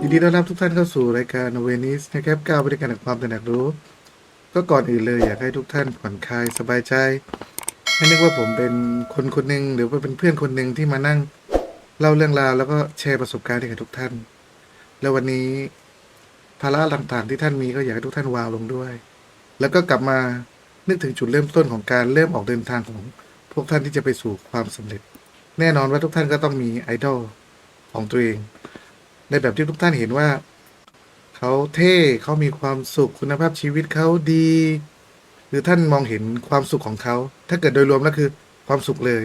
ยินดีต้อนรับทุกท่านเข้าสู่รายการเวนิสนะครับก้าวไปด้วยกันแห่งความตระหนักรู้ ก็ก่อนอื่นเลยอยากให้ทุกท่านผ่อนคลายสบายใจให้นึกว่าผมเป็นคนคนหนึ่งหรือว่าเป็นเพื่อนคนหนึ่งที่มานั่งเล่าเรื่องราวแล้วก็แชร์ประสบการณ์ให้กับทุกท่าน แล้ววันนี้ภาระต่างๆที่ท่านมีก็อยากให้ทุกท่านวางลงด้วย แล้วก็กลับมานึกถึงจุดเริ่มต้นของการเริ่มออกเดินทางของพวกท่านที่จะไปสู่ความสำเร็จ แน่นอนว่าทุกท่านก็ต้องมีไอดอลของตัวเอง ในแบบที่ทุกท่านเห็นว่า เขาเท่เขามีความสุขคุณภาพชีวิตเขาดีหรือท่านมองเห็นความสุขของเขา ถ้าเกิดโดยรวมแล้วคือความสุขเลย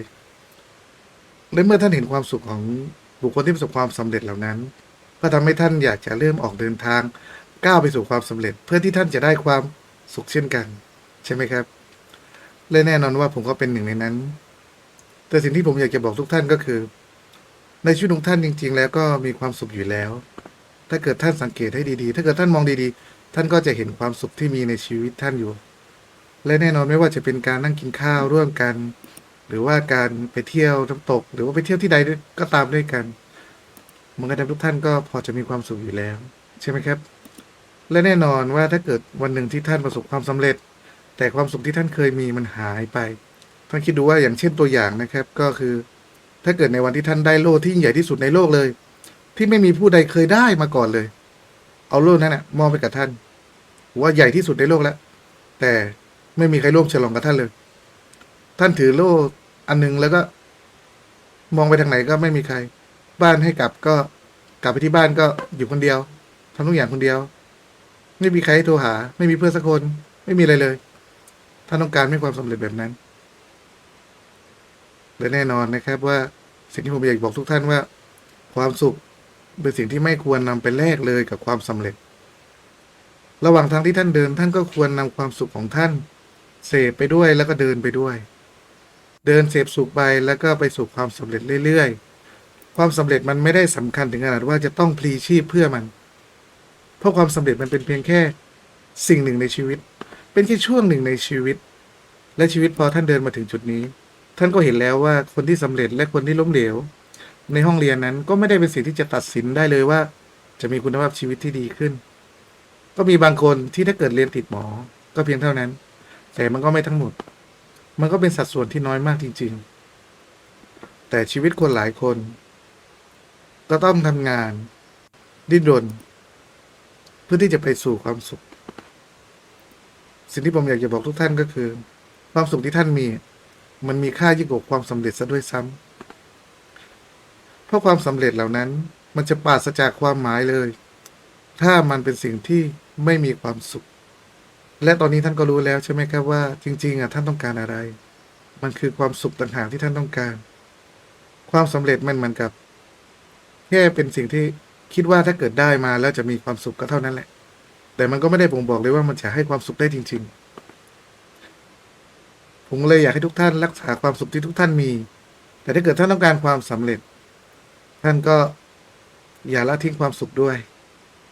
และเมื่อท่านเห็นความสุขของบุคคลที่ประสบความสำเร็จเหล่านั้น ก็ทำให้ท่านอยากจะเริ่มออกเดินทาง ก้าวไปสู่ความสำเร็จ เพื่อที่ท่านจะได้ความสุขเช่นกัน ใช่ไหมครับและแน่นอนว่าผมก็เป็นหนึ่งในนั้น แต่สิ่งที่ผมอยากจะบอกทุกท่านก็คือ ในชีวิตของท่านจริง ๆ แล้วก็มีความสุขอยู่แล้ว ถ้าเกิดท่านสังเกตให้ดีๆ ถ้าเกิดท่านมองดีๆ ท่านก็จะเห็นความสุขที่มีในชีวิตท่านอยู่ และแน่นอนไม่ว่าจะเป็นการนั่งกินข้าวร่วมกัน หรือว่าการไปเที่ยวน้ำตก หรือว่าไปเที่ยวที่ใดก็ตามด้วยกันมันก็ทำทุกท่านก็พอจะมีความสุขอยู่แล้ว ใช่ไหมครับ และแน่นอนว่าถ้าเกิดวันหนึ่งที่ท่านประสบความสำเร็จ แต่ความสุขที่ท่านเคยมีมันหายไปท่านคิดดูว่าอย่างเช่นตัวอย่างนะครับก็คือ ถ้าเกิดในวันที่ท่านได้โล่ที่ยิ่งใหญ่ที่สุดในโลกเลย ที่ไม่มีผู้ใดเคยได้มาก่อนเลย เอาโล่นั้นนะมอบไปกับท่าน ว่าใหญ่ที่สุดในโลกแล้ว แต่ไม่มีใครร่วมฉลองกับท่านเลย ท่านถือโล่อันหนึงแล้วก็ มองไปทางไหนก็ไม่มีใคร บ้านให้กลับก็กลับไปที่บ้านก็อยู่คนเดียวทำทุกอย่างคนเดียว ไม่มีใครให้โทรหา ไม่มีเพื่อนสักคน ไม่มีอะไรเลย ท่านต้องการไม่ความสำเร็จแบบนั้น และแน่นอนนะครับว่าสิ่งที่ผมอยากบอกทุกท่านว่า ความสุขเป็นสิ่งที่ไม่ควรนำไปแลกเลยกับความสำเร็จ ระหว่างทางที่ท่านเดินท่านก็ควรนำความสุขของท่าน เสพไปด้วยแล้วก็เดินไปด้วย เดินเสพสุขไปแล้วก็ไปสู่ความสำเร็จเรื่อยๆ ความสำเร็จมันไม่ได้สำคัญถึงขนาดว่าจะต้องพลีชีพเพื่อมัน เพราะความสำเร็จมันเป็นเพียงแค่สิ่งหนึ่งในชีวิต เป็นแค่ช่วงหนึ่งในชีวิต และชีวิตพอท่านเดินมาถึงจุดนี้ ท่านก็เห็นแล้วว่าคนที่สำเร็จและคนที่ล้มเหลว ในห้องเรียนนั้นก็ไม่ได้เป็นสิ่งที่จะตัดสินได้เลยว่า จะมีคุณภาพชีวิตที่ดีขึ้น ก็มีบางคนที่ถ้าเกิดเรียนติดหมอ ก็เพียงเท่านั้น แต่มันก็ไม่ทั้งหมด มันก็เป็นสัดส่วนที่น้อยมากจริง ๆ แต่ชีวิตคนหลายคน ก็ต้องทำงาน ดิ้นรน เพื่อที่จะไปสู่ความสุข สิ่งที่ผมอยากจะบอกทุกท่านก็คือ ความสุขที่ท่านมี มันมีค่ายิ่งกว่าความสำเร็จซะด้วยซ้ำเพราะความสำเร็จเหล่านั้น มันจะปราศจากความหมายเลย ถ้ามันเป็นสิ่งที่ไม่มีความสุข และตอนนี้ท่านก็รู้แล้วใช่ไหมครับว่า จริง ๆอะท่านต้องการอะไร มันคือความสุขต่างหากที่ท่านต้องการ ความสำเร็จมันเหมือนกับแค่เป็นสิ่งที่คิดว่าถ้าเกิดได้มาแล้วจะมีความสุขก็เท่านั้นแหละ แต่มันก็ไม่ได้บ่งบอกเลยว่ามันจะให้ความสุขได้จริง ๆ ผมเลยอยากให้ทุกท่านรักษาความสุขที่ทุกท่านมี แต่ถ้าเกิดท่านต้องการความสำเร็จ ท่านก็อย่าละทิ้งความสุขด้วย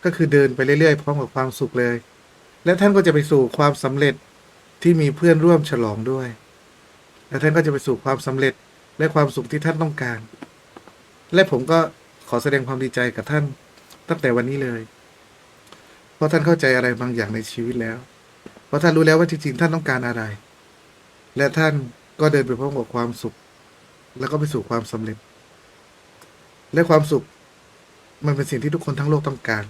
ก็คือเดินไปเรื่อยๆพร้อมกับความสุขเลย และท่านก็จะไปสู่ความสำเร็จที่มีเพื่อนร่วมฉลองด้วย และท่านก็จะไปสู่ความสำเร็จและความสุขที่ท่านต้องการ และผมก็ขอแสดงความดีใจกับท่านตั้งแต่วันนี้เลย เพราะท่านเข้าใจอะไรบางอย่างในชีวิตแล้ว เพราะท่านรู้แล้วว่าจริงๆท่านต้องการอะไร และท่านก็เดินไปพร้อมกับความสุข แล้วก็ไปสู่ความสำเร็จ และความสุข มันเป็นสิ่งที่ทุกคนทั้งโลกต้องการ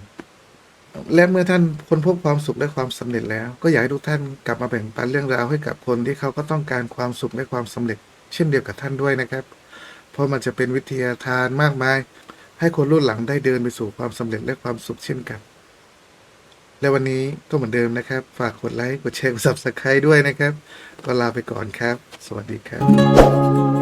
และเมื่อท่านค้นพบความสุขและความสำเร็จแล้ว ก็อยากให้ทุกท่านกลับมาแบ่งปันเรื่องราวให้กับคนที่เขาก็ต้องการความสุขและความสำเร็จ เช่นเดียวกับท่านด้วยนะครับ เพราะมันจะเป็นวิทยาทานมากมาย ให้คนรุ่นหลังได้เดินไปสู่ความสำเร็จและความสุขเช่นกัน และวันนี้ก็เหมือนเดิมนะครับ ฝากกดไลค์ กดแชร์กด subscribe ด้วยนะครับก็ลาไปก่อนครับ สวัสดีครับ